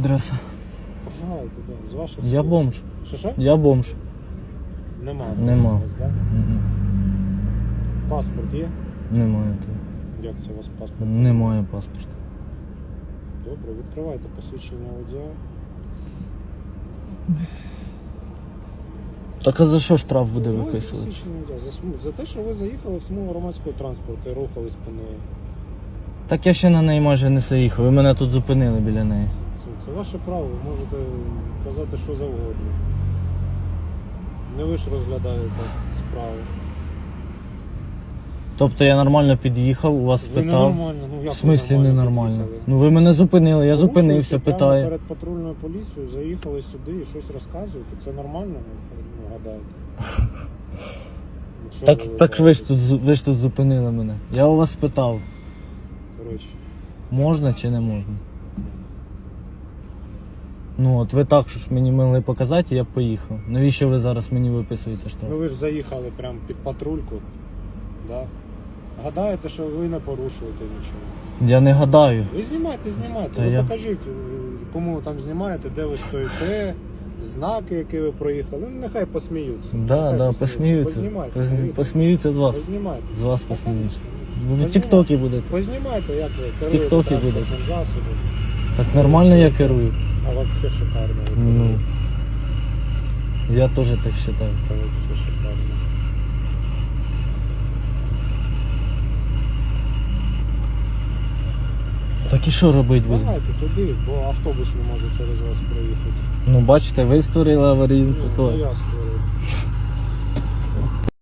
Адреса. Да. З ваших Я слів. бомж. Що що? Я бомж. Нема. Нема. у вас, Да? Мгм. Паспорт є? Немає тут. Як це у вас паспорт? Немає паспорта. Добре, відкривайте посвідчення водія. Так а за що штраф буде Відкривайте виписувати? посвідчення водія. За, сму- за те, що ви заїхали в смугу громадського транспорту і рухались по неї. Так я ще на неї майже не заїхав. Ви мене тут зупинили біля неї. Це, ваше право, ви можете казати що завгодно. Не ви ж розглядаєте справу. Тобто я нормально під'їхав, у вас Ви спитав. ненормально, ну як В смислі ви ненормально? під'їхали? Ну ви мене зупинили, я зупинився, питаю. перед патрульною поліцією, заїхали сюди і щось розказуєте. Це нормально, ну, гадаєте? Ну, що Так, ви так ви ж тут з- ви ж тут зупинили мене. Я у вас спитав, Коротше, можна чи не можна. Ну от ви так що ж мені могли показати, і я б поїхав. Навіщо ви зараз мені виписуєте штраф? ну ви ж заїхали прямо під патрульку. Да? Гадаєте, що ви не порушуєте нічого. Я не гадаю. Ви знімайте, знімайте. Та ви я- покажіть, е, кому ви там знімаєте, де ви стоїте, знаки, які ви проїхали. Ну, нехай посміються. Да, Нехай да, посміються. Познімайте. Посмі- познімайте. Посміються з вас. Познімайте. З вас Та, посміються. Ви в Тіктокі будете. Познімайте, як ви керуєте Тіктокі транспортним засобом. Так нормально я керую. А вообще шикарно. Ну, я тоже так считаю. Это вообще шикарно. Так і що робити буде? Давайте туди, бо автобус не може через вас проїхати. Ну бачите, ви створили аварійну Ну, ситуацію. я створив.